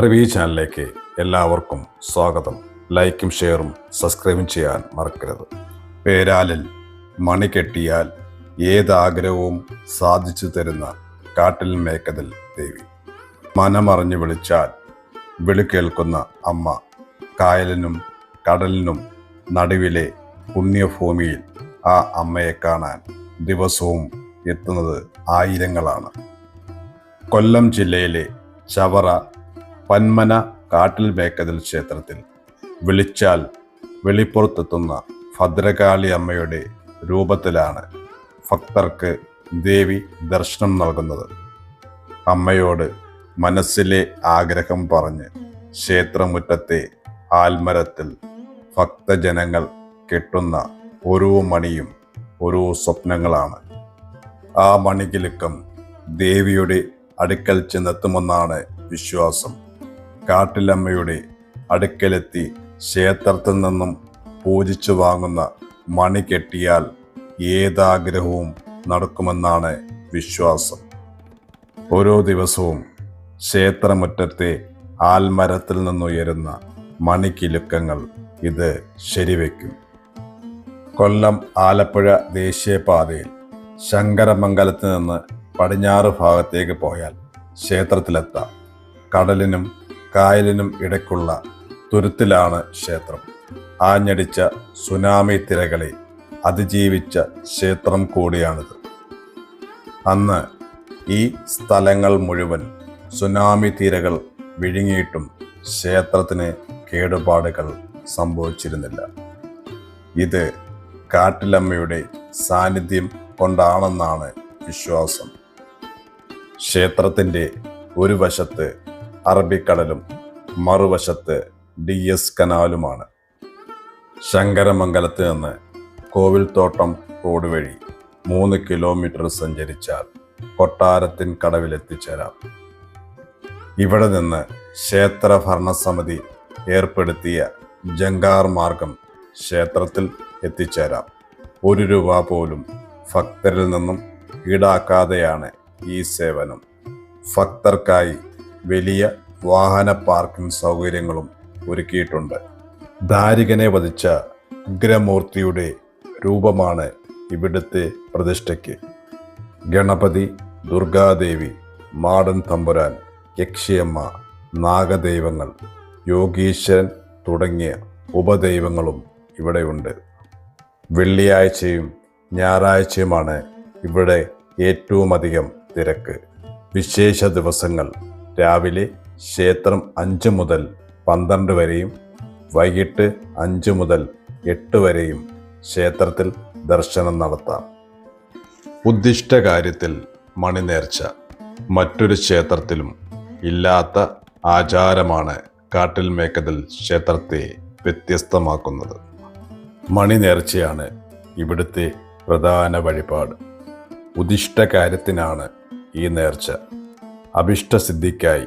ട്രിവി ചാനലിലേക്ക് എല്ലാവർക്കും സ്വാഗതം. ലൈക്കും ഷെയറും സബ്സ്ക്രൈബും ചെയ്യാൻ മറക്കരുത്. പേരാലിൽ മണി കെട്ടിയാൽ ഏതാഗ്രഹവും സാധിച്ചു തരുന്ന കാട്ടിൽ മേക്കതിൽ ദേവി. മനമറിഞ്ഞു വിളിച്ചാൽ വിളി കേൾക്കുന്ന അമ്മ കായലിനും കടലിനും നടുവിലെ പുണ്യഭൂമിയിൽ ആ അമ്മയെ കാണാൻ ദിവസവും എത്തുന്നത് ആയിരങ്ങളാണ്. കൊല്ലം ജില്ലയിലെ ചവറ പന്മന കാട്ടിൽ ബേക്കതിൽ ക്ഷേത്രത്തിൽ. വിളിച്ചാൽ വെളിപ്പുറത്തെത്തുന്ന ഭദ്രകാളി അമ്മയുടെ രൂപത്തിലാണ് ഭക്തർക്ക് ദേവി ദർശനം നൽകുന്നത്. അമ്മയോട് മനസ്സിലെ ആഗ്രഹം പറഞ്ഞ് ക്ഷേത്രമുറ്റത്തെ ആൽമരത്തിൽ ഭക്തജനങ്ങൾ കെട്ടുന്ന ഓരോ മണിയും ഓരോ സ്വപ്നങ്ങളാണ്. ആ മണികിലുക്കം ദേവിയുടെ അടുക്കൽ ചെന്നെത്തുമെന്നാണ് വിശ്വാസം. കാട്ടിലമ്മയുടെ അടുക്കലെത്തി ക്ഷേത്രത്തിൽ നിന്നും പൂജിച്ചു വാങ്ങുന്ന മണി കെട്ടിയാൽ ഏതാഗ്രഹവും നടക്കുമെന്നാണ് വിശ്വാസം. ഓരോ ദിവസവും ക്ഷേത്രമുറ്റത്തെ ആൽമരത്തിൽ നിന്നുയരുന്ന മണിക്കിലുക്കങ്ങൾ ഇത് ശരിവെക്കും. കൊല്ലം ആലപ്പുഴ ദേശീയപാതയിൽ ശങ്കരമംഗലത്ത് നിന്ന് പടിഞ്ഞാറ് ഭാഗത്തേക്ക് പോയാൽ ക്ഷേത്രത്തിലെത്താം. കടലിനും കായലിനും ഇടയ്ക്കുള്ള തുരുത്തിലാണ് ക്ഷേത്രം. ആഞ്ഞടിച്ച സുനാമി തിരകളെ അതിജീവിച്ച ക്ഷേത്രം കൂടിയാണിത്. അന്ന് ഈ സ്ഥലങ്ങൾ മുഴുവൻ സുനാമി തിരകൾ വിഴുങ്ങിയിട്ടും ക്ഷേത്രത്തിന് കേടുപാടുകൾ സംഭവിച്ചിരുന്നില്ല. ഇത് കാട്ടിലമ്മയുടെ സാന്നിധ്യം കൊണ്ടാണെന്നാണ് വിശ്വാസം. ക്ഷേത്രത്തിന്റെ ഒരു വശത്ത് അറബിക്കടലും മറുവശത്ത് ഡി എസ് കനാലുമാണ്. ശങ്കരമംഗലത്ത് നിന്ന് കോവിൽത്തോട്ടം റോഡ് വഴി മൂന്ന് കിലോമീറ്റർ സഞ്ചരിച്ചാൽ കൊട്ടാരത്തിൻ കടവിലെത്തിച്ചേരാം. ഇവിടെ നിന്ന് ക്ഷേത്ര ഭരണസമിതി ഏർപ്പെടുത്തിയ ജങ്കാർ മാർഗം ക്ഷേത്രത്തിൽ എത്തിച്ചേരാം. ഒരു രൂപ പോലും ഭക്തരിൽ നിന്നും ഈടാക്കാതെയാണ് ഈ സേവനം. ഭക്തർക്കായി വലിയ വാഹന പാർക്കിംഗ് സൗകര്യങ്ങളും ഒരുക്കിയിട്ടുണ്ട്. ദാരികനെ വധിച്ച ഉഗ്രമൂർത്തിയുടെ രൂപമാണ് ഇവിടുത്തെ പ്രതിഷ്ഠയ്ക്ക്. ഗണപതി ദുർഗാദേവി മാടൻ തമ്പുരാൻ യക്ഷിയമ്മ നാഗദൈവങ്ങൾ യോഗീശ്വരൻ തുടങ്ങിയ ഉപദൈവങ്ങളും ഇവിടെയുണ്ട്. വെള്ളിയാഴ്ചയും ഞായറാഴ്ചയുമാണ് ഇവിടെ ഏറ്റവുമധികം തിരക്ക്. വിശേഷ ദിവസങ്ങൾ രാവിലെ ക്ഷേത്രം അഞ്ച് മുതൽ പന്ത്രണ്ട് വരെയും വൈകിട്ട് അഞ്ച് മുതൽ എട്ട് വരെയും ക്ഷേത്രത്തിൽ ദർശനം നടത്താം. ഉദ്ദിഷ്ട കാര്യത്തിൽ മണിനേർച്ച. മറ്റൊരു ക്ഷേത്രത്തിലും ഇല്ലാത്ത ആചാരമാണ് കാട്ടിൽ മേക്കതിൽ ക്ഷേത്രത്തെ വ്യത്യസ്തമാക്കുന്നത്. മണിനേർച്ചയാണ് ഇവിടുത്തെ പ്രധാന വഴിപാട്. ഉദിഷ്ട കാര്യത്തിനാണ് ഈ നേർച്ച. അഭിഷ്ടസിദ്ധിക്കായി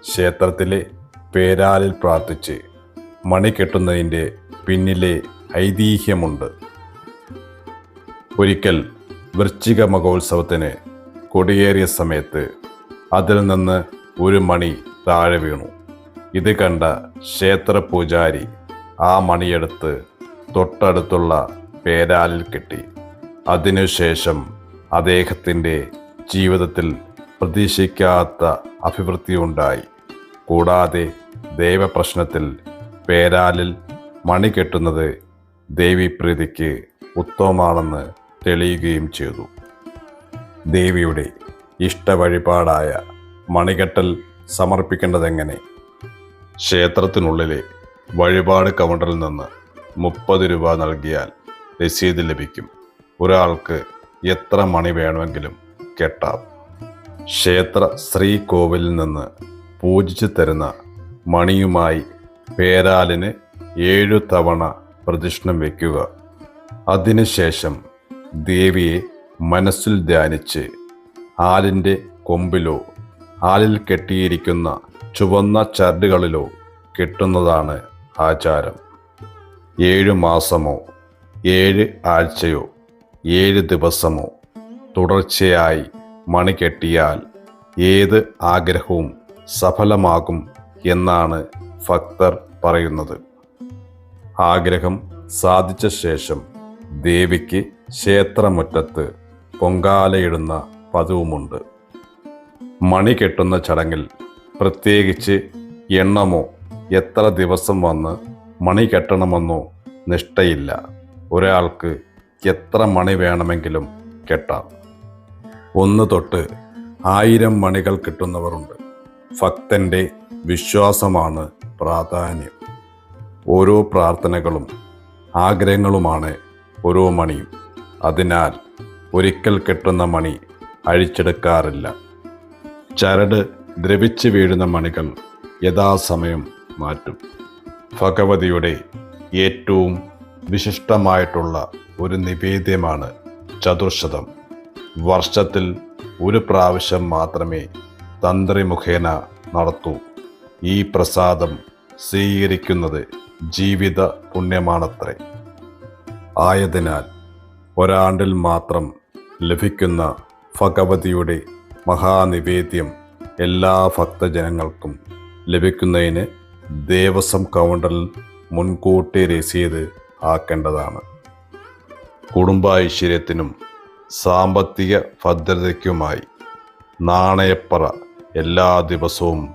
ക്ഷേത്രത്തിലെ പേരാലിൽ പ്രാർത്ഥിച്ച് മണി കെട്ടുന്നതിന്റെ പിന്നിലെ ഐതിഹ്യമുണ്ട്. ഒരിക്കൽ വൃശ്ചിക മഹോത്സവത്തിന് കൊടിയേറിയ സമയത്ത് അതിൽ നിന്ന് ഒരു മണി താഴെ വീണു. ഇത് കണ്ട ക്ഷേത്ര പൂജാരി ആ മണിയെടുത്ത് തൊട്ടടുത്തുള്ള പേരാലിൽ കെട്ടി. അതിനുശേഷം അദ്ദേഹത്തിന്റെ ജീവിതത്തിൽ പ്രതീക്ഷിക്കാത്ത അഭിവൃദ്ധിയുണ്ടായി. കൂടാതെ ദൈവപ്രശ്നത്തിൽ പേരാലിൽ മണി കെട്ടുന്നത് ദേവിപ്രീതിക്ക് ഉത്തമമാണെന്ന് തെളിയുകയും ചെയ്തു. ദേവിയുടെ ഇഷ്ടവഴിപാടായ മണികെട്ടൽ സമർപ്പിക്കേണ്ടതെങ്ങനെ? ക്ഷേത്രത്തിനുള്ളിലെ വഴിപാട് കൗണ്ടറിൽ നിന്ന് മുപ്പത് രൂപ നൽകിയാൽ രസീത് ലഭിക്കും. ഒരാൾക്ക് എത്ര മണി വേണമെങ്കിലും കെട്ടാം. ക്ഷേത്ര ശ്രീകോവിലിൽ നിന്ന് പൂജിച്ചു തരുന്ന മണിയുമായി പേരാലിന് ഏഴു തവണ പ്രദക്ഷിണം വയ്ക്കുക. അതിനുശേഷം ദേവിയെ മനസ്സിൽ ധ്യാനിച്ച് ആലിന്റെ കൊമ്പിലോ ആലിൽ കെട്ടിയിരിക്കുന്ന ചുവന്ന ചരടുകളിലോ കെട്ടുന്നതാണ് ആചാരം. ഏഴു മാസമോ ഏഴ് ആഴ്ചയോ ഏഴ് ദിവസമോ തുടർച്ചയായി മണി കെട്ടിയാൽ ഏത് ആഗ്രഹവും സഫലമാകും എന്നാണ് ഭക്തർ പറയുന്നത്. ആഗ്രഹം സാധിച്ച ശേഷം ദേവിക്ക് ക്ഷേത്രമുറ്റത്ത് പൊങ്കാലയിടുന്ന പതിവുമുണ്ട്. മണി കെട്ടുന്ന ചടങ്ങിൽ പ്രത്യേകിച്ച് എണ്ണമോ എത്ര ദിവസം വന്ന് മണി കെട്ടണമെന്നോ നിഷ്ഠയില്ല. ഒരാൾക്ക് എത്ര മണി വേണമെങ്കിലും കെട്ടാം. ഒന്ന് തൊട്ട് ആയിരം മണികൾ കിട്ടുന്നവരുണ്ട്. ഭക്തന്റെ വിശ്വാസമാണ് പ്രാധാന്യം. ഓരോ പ്രാർത്ഥനകളും ആഗ്രഹങ്ങളുമാണ് ഓരോ മണിയും. അതിനാൽ ഒരിക്കൽ കെട്ടുന്ന മണി അഴിച്ചെടുക്കാറില്ല. ചരട് ദ്രവിച്ച് വീഴുന്ന മണികൾ യഥാസമയം മാറ്റും. ഭഗവതിയുടെ ഏറ്റവും വിശിഷ്ടമായിട്ടുള്ള ഒരു നിവേദ്യമാണ് ചതുർശതം. വർഷത്തിൽ ഒരു പ്രാവശ്യം മാത്രമേ തന്ത്രി മുഖേന നടത്തൂ. ഈ പ്രസാദം സ്വീകരിക്കുന്നത് ജീവിത പുണ്യമാണത്രേ. ആയതിനാൽ ഒരാണ്ടിൽ മാത്രം ലഭിക്കുന്ന ഭഗവതിയുടെ മഹാനിവേദ്യം എല്ലാ ഭക്തജനങ്ങൾക്കും ലഭിക്കുന്നതിന് ദേവസ്വം കൗണ്ടറിൽ മുൻകൂട്ടി രസീത് ആക്കേണ്ടതാണ്. കുടുംബൈശ്വര്യത്തിനും സാമ്പത്തിക ഭദ്രതയ്ക്കുമായി നാണയപ്പറ എല്ലാ ദിവസവും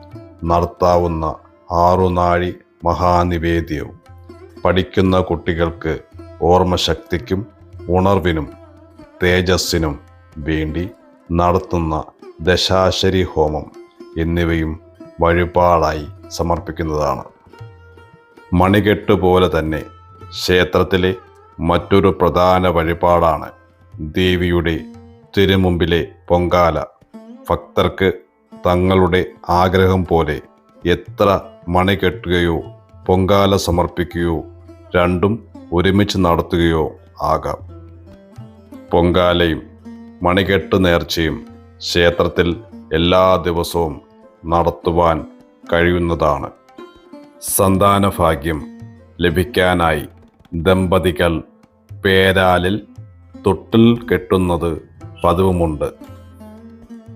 നടത്താവുന്ന ആറുനാഴി മഹാനിവേദ്യവും പഠിക്കുന്ന കുട്ടികൾക്ക് ഓർമ്മശക്തിക്കും ഉണർവിനും തേജസ്സിനും വേണ്ടി നടത്തുന്ന ദശാശരി ഹോമം എന്നിവയും വഴിപാടായി സമർപ്പിക്കുന്നതാണ്. മണികെട്ട് പോലെ തന്നെ ക്ഷേത്രത്തിലെ മറ്റൊരു പ്രധാന വഴിപാടാണ് ദേവിയുടെ തിരുമുമ്പിലെ പൊങ്കാല. ഭക്തർക്ക് തങ്ങളുടെ ആഗ്രഹം പോലെ എത്ര മണി കെട്ടുകയോ പൊങ്കാല സമർപ്പിക്കുകയോ രണ്ടും ഒരുമിച്ച് നടത്തുകയോ ആകാം. പൊങ്കാലയും മണികെട്ട് നേർച്ചയും ക്ഷേത്രത്തിൽ എല്ലാ ദിവസവും നടത്തുവാൻ കഴിയുന്നതാണ്. സന്താനഭാഗ്യം ലഭിക്കാനായി ദമ്പതികൾ പേരാലിൽ തൊട്ടിൽ കെട്ടുന്നത് പതിവുമുണ്ട്.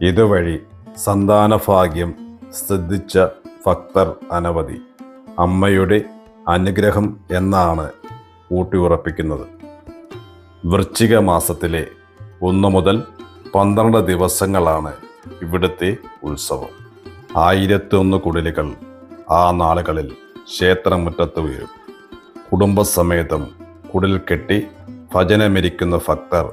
ഇതുവഴി സന്താനഭാഗ്യം ശ്രദ്ധിച്ച ഭക്തർ അനവധി. അമ്മയുടെ അനുഗ്രഹം എന്നാണ് ഊട്ടിയുറപ്പിക്കുന്നത്. വൃശ്ചിക മാസത്തിലെ ഒന്ന് മുതൽ പന്ത്രണ്ട് ദിവസങ്ങളാണ് ഇവിടുത്തെ ഉത്സവം. ആയിരത്തി കുടിലുകൾ ആ നാളുകളിൽ ക്ഷേത്രമുറ്റത്ത് വീഴും. കുടുംബസമേതം കുടിൽ കെട്ടി ഭജനമിരിക്കുന്ന ഭക്തർ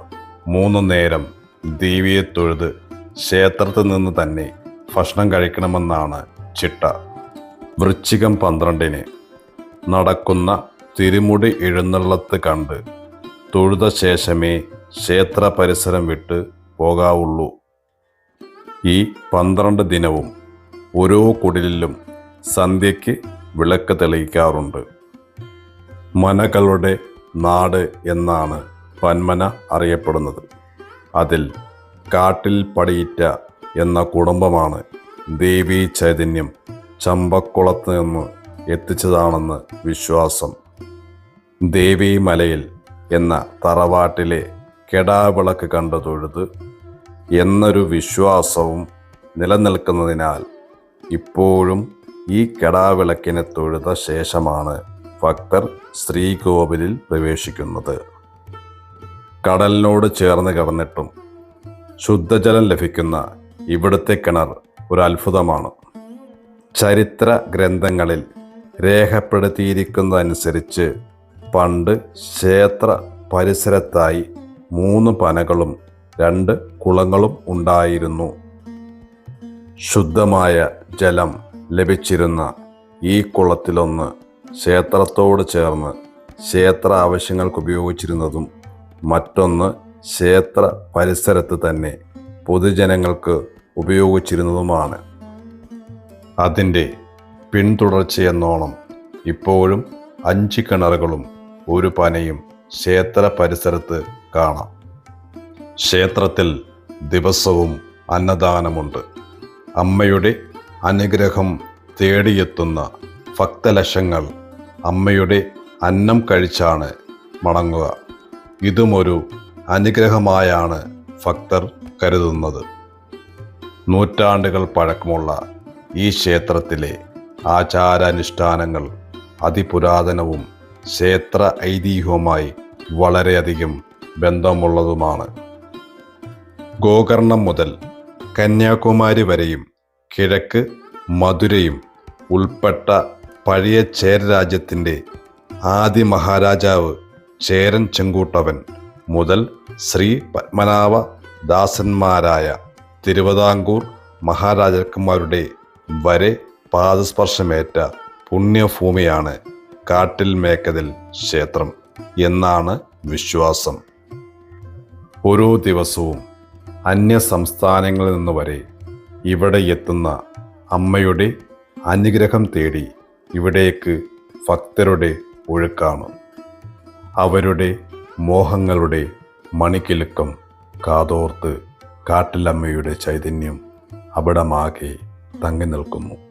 മൂന്നു നേരം ദേവിയെ തൊഴുത് ക്ഷേത്രത്തിൽ നിന്ന് തന്നെ ഭക്ഷണം കഴിക്കണമെന്നാണ് ചിട്ട. വൃശ്ചികം പന്ത്രണ്ടിന് നടക്കുന്ന തിരുമുടി എഴുന്നള്ളത്ത് കണ്ട് തൊഴുത ശേഷമേ ക്ഷേത്ര പരിസരം വിട്ട് പോകാവുള്ളൂ. ഈ പന്ത്രണ്ട് ദിനവും ഓരോ കുടിലിലും സന്ധ്യയ്ക്ക് വിളക്ക് തെളിയിക്കാറുണ്ട്. മനകളുടെ നാട് എന്നാണ് പന്മന അറിയപ്പെടുന്നത്. അതിൽ കാട്ടിൽ പടിയിറ്റ എന്ന കുടുംബമാണ് ദേവീ ചൈതന്യം ചമ്പക്കുളത്ത് നിന്ന് എത്തിച്ചതാണെന്ന് വിശ്വാസം. ദേവി മലയിൽ എന്ന തറവാട്ടിലെ കെടാവിളക്ക് കണ്ടു തൊഴുത് എന്നൊരു വിശ്വാസവും നിലനിൽക്കുന്നതിനാൽ ഇപ്പോഴും ഈ കെടാവിളക്കിനെ തൊഴുത ശേഷമാണ് ഭക്തർ ശ്രീകോവിലിൽ പ്രവേശിക്കുന്നത്. കടലിനോട് ചേർന്ന് കിടന്നിട്ടും ശുദ്ധജലം ലഭിക്കുന്ന ഇവിടുത്തെ കിണർ ഒരു അത്ഭുതമാണ് ചരിത്ര ഗ്രന്ഥങ്ങളിൽ രേഖപ്പെടുത്തിയിരിക്കുന്നതനുസരിച്ച് പണ്ട് ക്ഷേത്ര പരിസരത്തായി മൂന്ന് പനകളും രണ്ട് കുളങ്ങളും ഉണ്ടായിരുന്നു. ശുദ്ധമായ ജലം ലഭിച്ചിരുന്ന ഈ കുളത്തിലൊന്ന് ക്ഷേത്രത്തോട് ചേർന്ന് ക്ഷേത്ര ആവശ്യങ്ങൾക്ക് ഉപയോഗിച്ചിരുന്നതും മറ്റൊന്ന് ക്ഷേത്ര പരിസരത്ത് തന്നെ പൊതുജനങ്ങൾക്ക് ഉപയോഗിച്ചിരുന്നതുമാണ്. അതിന്റെ പിന്തുടർച്ചയെന്നോണം ഇപ്പോഴും അഞ്ച് കിണറുകളും ഒരു പനയും ക്ഷേത്ര പരിസരത്ത് കാണാം. ക്ഷേത്രത്തിൽ ദിവസവും അന്നദാനമുണ്ട്. അമ്മയുടെ അനുഗ്രഹം തേടിയെത്തുന്ന ഭക്തലക്ഷങ്ങൾ അമ്മയുടെ അന്നം കഴിച്ചാണ് മടങ്ങുക. ഇതുമൊരു അനുഗ്രഹമായാണ് ഭക്തർ കരുതുന്നത്. നൂറ്റാണ്ടുകൾ പഴക്കമുള്ള ഈ ക്ഷേത്രത്തിലെ ആചാരാനുഷ്ഠാനങ്ങൾ അതിപുരാതനവും ക്ഷേത്ര ഐതിഹ്യവുമായി വളരെയധികം ബന്ധമുള്ളതുമാണ്. ഗോകർണം മുതൽ കന്യാകുമാരി വരെയും കിഴക്ക് മധുരയും ഉൾപ്പെട്ട പഴയ ചേര രാജ്യത്തിന്റെ ആദ്യ മഹാരാജാവ് ചേരൻ ചെങ്കൂട്ടവൻ മുതൽ ശ്രീ പത്മനാഭ ദാസന്മാരായ തിരുവിതാംകൂർ മഹാരാജാക്കന്മാരുടെ വരെ പാദസ്പർശമേറ്റ പുണ്യഭൂമിയാണ് കാട്ടിൽ മേക്കതിൽ ക്ഷേത്രം എന്നാണ് വിശ്വാസം. ഓരോ ദിവസവും അന്യ സംസ്ഥാനങ്ങളിൽ നിന്ന് വരെ ഇവിടെ എത്തുന്ന അമ്മയുടെ അനുഗ്രഹം തേടി ഇവിടേക്ക് ഭക്തരുടെ ഒഴുക്കാണ്. അവരുടെ മോഹങ്ങളുടെ മണിക്കിലുക്കം കാതോർത്ത് കാട്ടിലമ്മയുടെ ചൈതന്യം അവിടമാകെ തങ്ങി നിൽക്കുന്നു.